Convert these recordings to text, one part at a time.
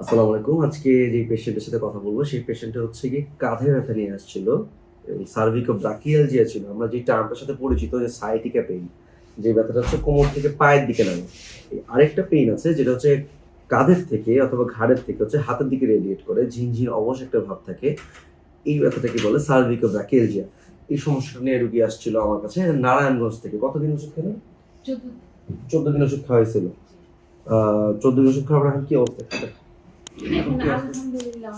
আসসালামু আলাইকুম। আজকে যে পেশেন্টের সাথে কথা বলব সেই পেশেন্টটা হচ্ছে কি কাঁধে ব্যথা নিয়ে আসছিল সার্ভিকো ব্রাকিয়ালজিয়া ছিল। আমরা যে টার্মটার সাথে পরিচিত যে সাইটিকা পেইন যে ব্যথাটা হচ্ছে কোমর থেকে পায়ের দিকে নামে। এই আরেকটা পেইন আছে যেটা হচ্ছে কাঁধের থেকে অথবা ঘাড়ের থেকে হচ্ছে হাতের দিকে রেডিয়েট করে ঝিনঝিন অবশ একটা ভাব থাকে। এই ব্যথাটাকে বলে? সার্ভিকো ব্রাকিয়ালজিয়া এই সমস্যাটা নিয়ে রুগী আসছিল আমার কাছে নারায়ণগঞ্জ থেকে। কতদিন ওষুধ খেলেন? চোদ্দ দিন। ওষুধ খাওয়া হয়েছিল চোদ্দ দিন ওষুধ খাওয়ার এখন কি অবস্থা? আলহামদুলিল্লাহ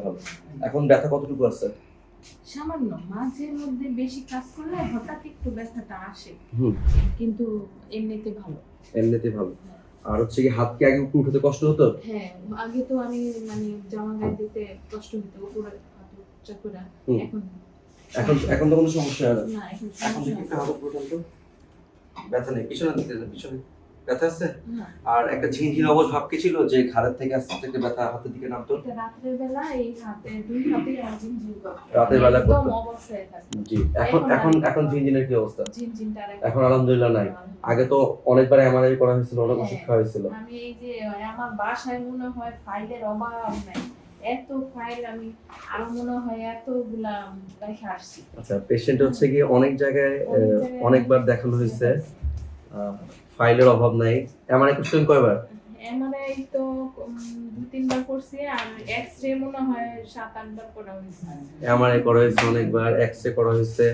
ভালো। এখন ব্যথা কতটুকু আছে? সামান্য মাঝে মধ্যে বেশি কাজ করলে হঠাৎ একটু ব্যথাটা আসে। কিন্তু এমনিতে ভালো। এমনিতে ভালো। আর হচ্ছে কি হাত কি আগে উপরে উঠাতে কষ্ট হতো? হ্যাঁ আগে তো আমি মানে জামা গায়ে দিতে কষ্ট হতো উপরে হাত উচ্চা এখন এখন এখন তো কোনো সমস্যা হয় না। এখন এখন দেখি একটু হাত উপরে ব্যথা নেই পিছনে যান, পিছনে। ব্যথা আছে? আর একটা ঝিনঝিন অবশ ভাব কি ছিল যে ঘাড়ের থেকে আস্তে আস্তে ব্যথা হাতের দিকে নামতো? এটা রাত্রের বেলা এই হাতে দুই হাতে ঝিনঝিন রাতের বেলা করতো? জি এখন এখন এখন ঝিনঝিনের কি অবস্থা? ঝিনঝিনটা এখন আলহামদুলিল্লাহ নাই। আগে তো অনেকবার এমআরআই করা হয়েছিল অনেক ওষুধ খাওয়া হয়েছিল। আমি এই যে আমার বাসায় মনে হয় ফাইলের অভাব নাই। এত ফাইল আমি আমার মনে হয় এতগুলা রেখে আসছি। আচ্ছা পেশেন্ট হচ্ছে কি অনেক জায়গায় অনেকবার দেখানো হয়েছে। ফাইলের অভাব নাই। এমআরআই করছিলেন কয়বার? এমআরআই তো দু তিনবার করছি আর এক্স রে মনে হয় সাত আটবার করা হয়েছে। এমআরআই করা হয়েছে অনেকবার এক্স রে করা হয়েছে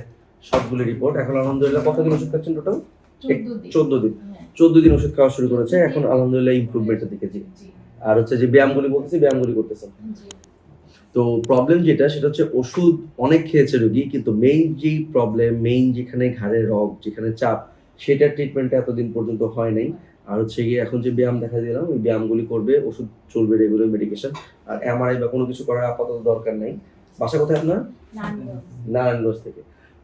সবগুলো রিপোর্ট এখন আলহামদুলিল্লাহ কতদিন ওষুধ খাচ্ছেন টোটাল চোদ্দ দিন। চোদ্দ দিন। হ্যাঁ। চোদ্দ দিন ওষুধ খাওয়া শুরু করেছে এখন আলহামদুলিল্লাহ ইমপ্রুভমেন্টের দিকে জি। আর হচ্ছে যে ব্যায়ামগুলি বলতেছি ব্যায়ামগুলি করতেছেন জি। তো প্রবলেম যেটা সেটা হচ্ছে ওষুধ অনেক খেয়েছে রোগী কিন্তু মেইন যেই প্রবলেম মেইন যেখানে ঘাড়ের রগ যেখানে চাপ সেটার ট্রিটমেন্টটা এতদিন পর্যন্ত হয় নাই। আর হচ্ছে গিয়ে এখন যে ব্যায়াম দেখা দিলাম ওই ব্যায়ামগুলি করবে ওষুধ চলবে রেগুলার মেডিকেশন আর এমআরআই বা কোনো কিছু করার আপাতত দরকার নাই। বাসা কোথায় আপনার? নারায়ণগঞ্জ। থেকে।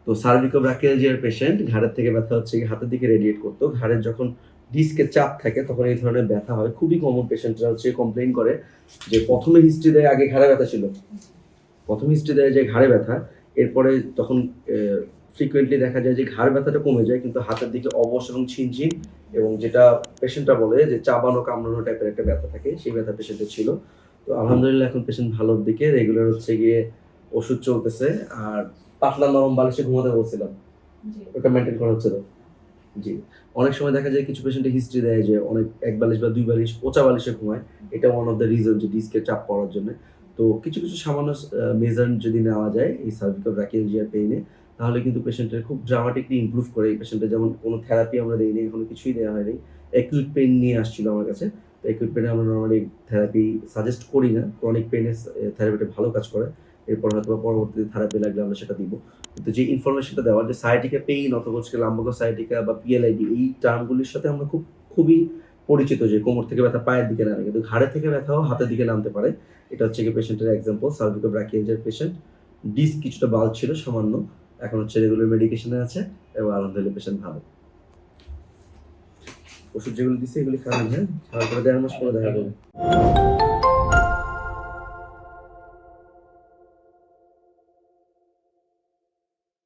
তো সার্ভিকো ব্রাকিয়ালজিয়ার পেশেন্ট ঘাড়ের থেকে ব্যথা হচ্ছে গিয়ে হাতের দিকে রেডিয়েট করতো ঘাড়ের যখন ডিস্কের চাপ থাকে তখন এই ধরনের ব্যথা হয়। খুবই কমন পেশেন্টরা হচ্ছে কমপ্লেইন করে যে প্রথমে হিস্ট্রি দেয় আগে ঘাড়ে ব্যথা ছিল। প্রথম হিস্ট্রি দেয় যে ঘাড়ে ব্যথা এরপরে তখন ফ্রিকুয়েন্টলি দেখা যায় যে ঘাড় ব্যথাটা কমে যায় কিন্তু হাতের দিকে অবশ এবং ছিনছিন এবং যেটা পেশেন্টটা বলে যে চাবানো কামড়ানো টাইপের একটা ব্যথা থাকে সেই ব্যথা পেশেন্টের ছিল। তো আলহামদুলিল্লাহ এখন পেশেন্ট ভালোর দিকে রেগুলার হচ্ছে গিয়ে ওষুধ চলতেছে আর পাতলা নরম বালিশে ঘুমাতে বলছিলাম। ওটা মেনটেন করা হচ্ছে তো? জি। অনেক সময় দেখা যায় কিছু পেশেন্টের হিস্ট্রি দেয় যে অনেক এক বালিশ বা দুই বালিশ ওচা বালিশে ঘুমায়। এটা ওয়ান অফ দ্য রিজন যে ডিস্কের চাপ পড়ার জন্য। তো কিছু কিছু সামান্য মেজার যদি নেওয়া যায় এই সার্ভিক্যাল ব্র্যাকিয়ালজিয়ার পেইনে তাহলে কিন্তু পেশেন্টের খুব ড্রামাটিকলি ইমপ্রুভ করে। এই পেশেন্টের যেমন কোনো থেরাপি আমরা দিইনি, এখনও কিছুই দেওয়া হয়নি। অ্যাকিউট পেইন নিয়ে আসছিল আমার কাছে। তো অ্যাকিউট পেইনে আমরা নর্মালি থেরাপি সাজেস্ট করি না। ক্রনিক পেইনে থেরাপিটা ভালো কাজ করে। এরপর হয়তো পরবর্তীতে থেরাপি লাগলে আমরা সেটা দিব। কিন্তু যে ইনফরমেশনটা দেওয়া, যে সাইটিকা পেইন অথবা হচ্ছে লাম্বকো সাইটিকা বা পিএলআইডি এই টার্মগুলির সাথে আমরা খুব, খুবই পরিচিত যে কোমর থেকে ব্যথা পায়ের দিকে নামে। কিন্তু ঘাড়ে থেকে ব্যথাও হাতের দিকে নামতে পারে। এটা হচ্ছে কি পেশেন্টের এক্সাম্পল সার্ভিকো ব্র্যাকিয়ালজিয়ার পেশেন্ট ডিস্ক কিছুটা বাল ছিল, সামান্য। এখন হচ্ছে রেগুলার মেডিকেশনে আছে এবং আলহামদুলিল্লাহ পেশেন্ট ভালো। ওষুধ যেগুলো দিচ্ছে এগুলি খাওয়ান হ্যাঁ খাওয়ার পরে দেড় মাস পরে দেখা যাবে।